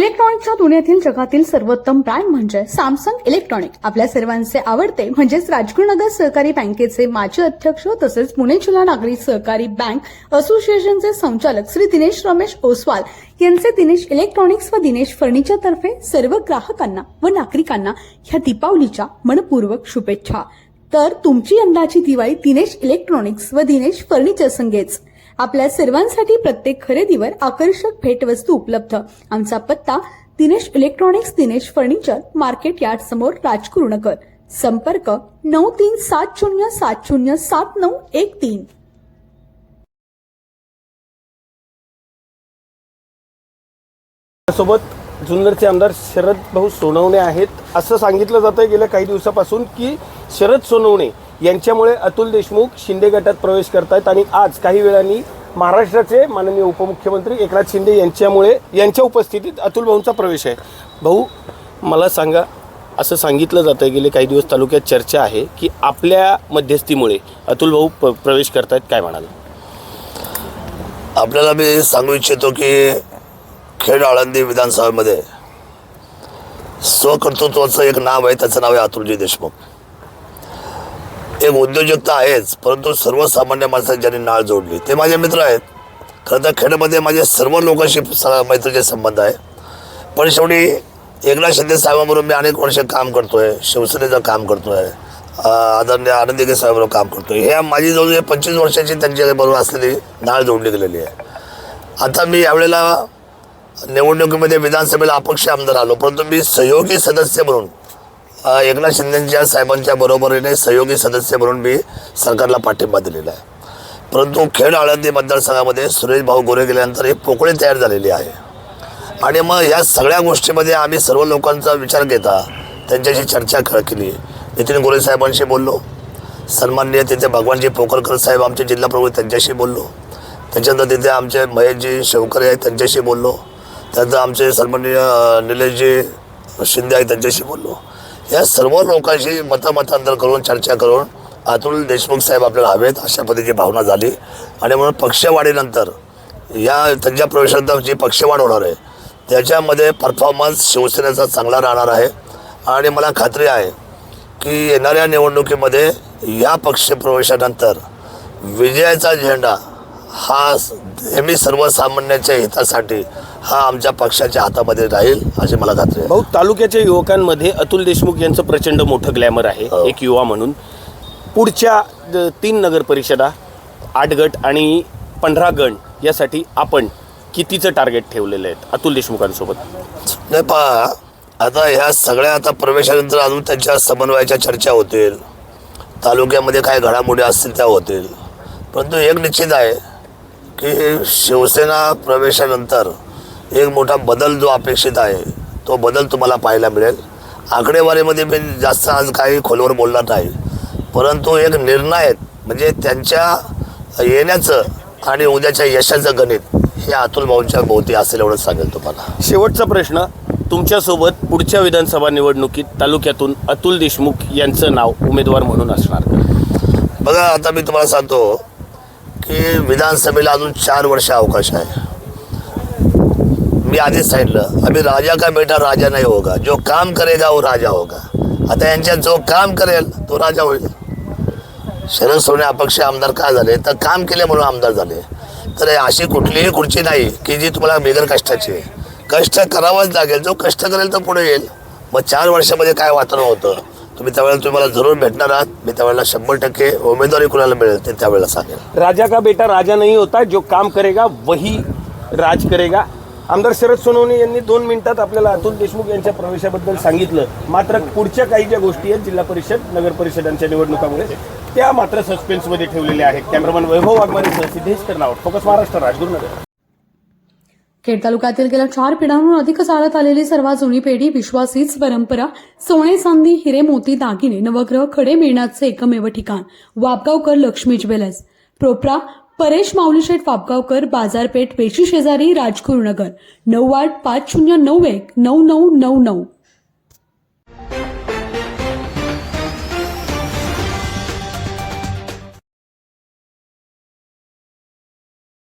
इलेक्ट्रॉनिक्सच्या दुनियेतील जगातील सर्वोत्तम ब्रँड म्हणजे सॅमसंग इलेक्ट्रॉनिक आपल्या सर्वांचे आवडते म्हणजेच राजगुरुनगर सहकारी बँकेचे माजी अध्यक्ष तसेच पुणे जिल्हा नागरी सहकारी बँक असोसिएशनचे संचालक श्री दिनेश रमेश ओसवाल यांचे दिनेश इलेक्ट्रॉनिक्स व दिनेश फर्निचर तर्फे सर्व ग्राहकांना व नागरिकांना ह्या दीपावलीच्या मनपूर्वक शुभेच्छा. तर तुमची यंदाची दिवाळी दिनेश इलेक्ट्रॉनिक्स व दिनेश फर्निचर संघेच. आपल्या सर्वांसाठी प्रत्येक खरेदीवर आकर्षक भेटवस्तू उपलब्ध. आमचा पत्ता Dinesh electronics Dinesh furniture market yard समोर राजकुरुनगर संपर्क नऊ तीन सात शून्य सात शून्य सात नऊ एक तीन. सोबत जुन्नरचे आमदार शरद भाऊ सोनवणे आहेत. असं सांगितलं जातं गेल्या काही दिवसापासून की शरद सोनवणे यांच्यामुळे अतुल देशमुख शिंदे गटात प्रवेश करतायत आणि आज काही वेळांनी महाराष्ट्राचे माननीय उपमुख्यमंत्री एकनाथ शिंदे यांच्यामुळे यांच्या उपस्थितीत अतुल भाऊंचा प्रवेश आहे. भाऊ मला सांगा असं सांगितलं जातं गेले काही दिवस तालुक्यात चर्चा आहे की आपल्या मध्यस्थीमुळे अतुल भाऊ प- प्रवेश करतायत काय म्हणाल? आपल्याला मी सांगू इच्छितो की खेड आळंदी विधानसभेमध्ये स्वकर्तृत्वाचं एक नाव आहे त्याचं नाव आहे अतुलजी देशमुख. एक उद्योजकता आहेच परंतु सर्वसामान्य माणसाची ज्यांनी नाळ जोडली ते माझे मित्र आहेत. खरं तर खेडमध्ये माझे सर्व लोकांशी स- मैत्रीचे संबंध आहे. पण शेवटी एकनाथ शिंदे साहेबांबरोबर मी अनेक वर्ष काम करतो आहे शिवसेनेचं काम करतो आहे आदरणीय आनंदिके साहेबांबरोबर काम करतो आहे ह्या माझी जवळ पंचवीस वर्षाची त्यांच्याबरोबर असलेली नाळ जोडली गेलेली आहे. आता मी यावेळेला निवडणुकीमध्ये विधानसभेला अपक्ष आमदार आलो परंतु मी सहयोगी सदस्य म्हणून एकनाथ शिंदेच्या साहेबांच्या बरोबरीने सहयोगी सदस्य म्हणून मी सरकारला पाठिंबा दिलेला आहे. परंतु खेड आळंदी मतदारसंघामध्ये सुरेश भाऊ गोरे गेल्यानंतर एक पोकळी तयार झालेली आहे. आणि मग या सगळ्या गोष्टीमध्ये आम्ही सर्व लोकांचा विचार घेता त्यांच्याशी चर्चा क- केली नितीन गोरे साहेबांशी बोललो. सन्माननीय तिथे भगवानजी पोकरकर साहेब आमचे जिल्हा प्रमुख त्यांच्याशी बोललो. त्याच्यानंतर तिथे आमचे महेशजी शेवकरे आहेत त्यांच्याशी बोललो. त्यानंतर आमचे सन्माननीय निलेशजी शिंदे आहेत त्यांच्याशी बोललो. या सर्व लोकांशी मतमतांतर करून चर्चा करून अतुल देशमुख साहेब आपल्याला हवेत अशा पद्धतीची भावना झाली. आणि म्हणून पक्षवाढीनंतर या त्यांच्या प्रवेशानंतर जी पक्षवाढ होणार आहे त्याच्यामध्ये परफॉर्मन्स शिवसेनेचा चांगला राहणार आहे. आणि मला खात्री आहे की येणाऱ्या निवडणुकीमध्ये या पक्ष प्रवेशानंतर विजयाचा झेंडा हा नेहमी सर्वसामान्यांच्या हितासाठी हा आमच्या पक्षाच्या हातामध्ये राहील अशी मला खात्री आहे. भाऊ तालुक्याच्या युवकांमध्ये अतुल देशमुख यांचं प्रचंड मोठं ग्लॅमर आहे. हो. एक युवा म्हणून. पुढच्या द- तीन नगर परिषदा आठ गट आणि पंधरा गण यासाठी आपण कितीचं टार्गेट ठेवलेलं आहे अतुल देशमुखांसोबत? नाही पहा आता ह्या सगळ्या आता प्रवेशानंतर अजून त्यांच्या समन्वयाच्या चर्चा होतील. तालुक्यामध्ये काय घडामोडी असतील त्या होतील. परंतु एक निश्चित आहे की शिवसेना प्रवेशानंतर एक मोठा बदल जो अपेक्षित आहे तो बदल तुम्हाला पाहायला मिळेल. आकडेवारीमध्ये मी जास्त आज काही खोलवर बोलणार नाही. परंतु एक निर्णायक म्हणजे त्यांच्या येण्याचं आणि उद्याच्या यशाचं गणित हे अतुल भाऊंच्या भोवती असेल एवढंच सांगेल तुम्हाला. शेवटचा प्रश्न तुमच्यासोबत पुढच्या विधानसभा निवडणुकीत तालुक्यातून अतुल देशमुख यांचं नाव उमेदवार म्हणून असणार? बघा आता मी तुम्हाला सांगतो की विधानसभेला अजून चार वर्ष अवकाश आहे. मी आधीच सांगितलं आम्ही राजा का बेटा राजा नाही होगा। जो काम करेगा वो राजा होगा। आता यांच्यात जो काम करेल तो राजा होईल। शरद सोने अपक्ष आमदार का झाले? तर काम केले म्हणून आमदार झाले। तर अशी कुठलीही खुर्ची नाही की जी तुम्हाला बिगर कष्टाची आहे. कष्ट करावाच लागेल. जो कष्ट करेल तर पुढे येईल. मग चार वर्षामध्ये काय वातावरण होतं? तुम्ही त्यावेळेला तुम्हाला जरूर भेटणार आहात. मी त्यावेळेला शंभर टक्के उमेदवारी कुणाला मिळेल ते त्यावेळेला सांगेल. राजा का बेटा राजा नाही होता जो काम करेगा वही राज करेगा। आमदार शरद सोनवणे यांनी दोन मिनिटात आपल्याला अतुल देशमुख यांच्या प्रवेशाबद्दल सांगितलं. मात्र पुढच्या काही ज्या गोष्टी आहेत जिल्हा परिषद नगर परिषदांच्या निवडणुकामुळे त्या मात्र सस्पेन्समध्ये ठेवलेल्या आहेत. कॅमेरामॅन वैभव वाघमारेसह सिद्धेश कर्नावट फोकस महाराष्ट्र राजगुरुनगर. खेड तालुक्यातील गेल्या चार पिढ्यांहून अधिक चालत आलेली सर्वात जुनी पेढी विश्वासीच परंपरा सोने चांदी हिरे मोती दागिने नवग्रह खडे मिळण्याचे एकमेव ठिकाण वापगावकर लक्ष्मी ज्वेलर्स. प्रोप्रा परेश माऊलीशेठ वापगावकर बाजारपेठ पेशी शेजारी राजगुरुनगर. नऊ आठ पाच शून्य नऊ एक नऊ नऊ नऊ नऊ.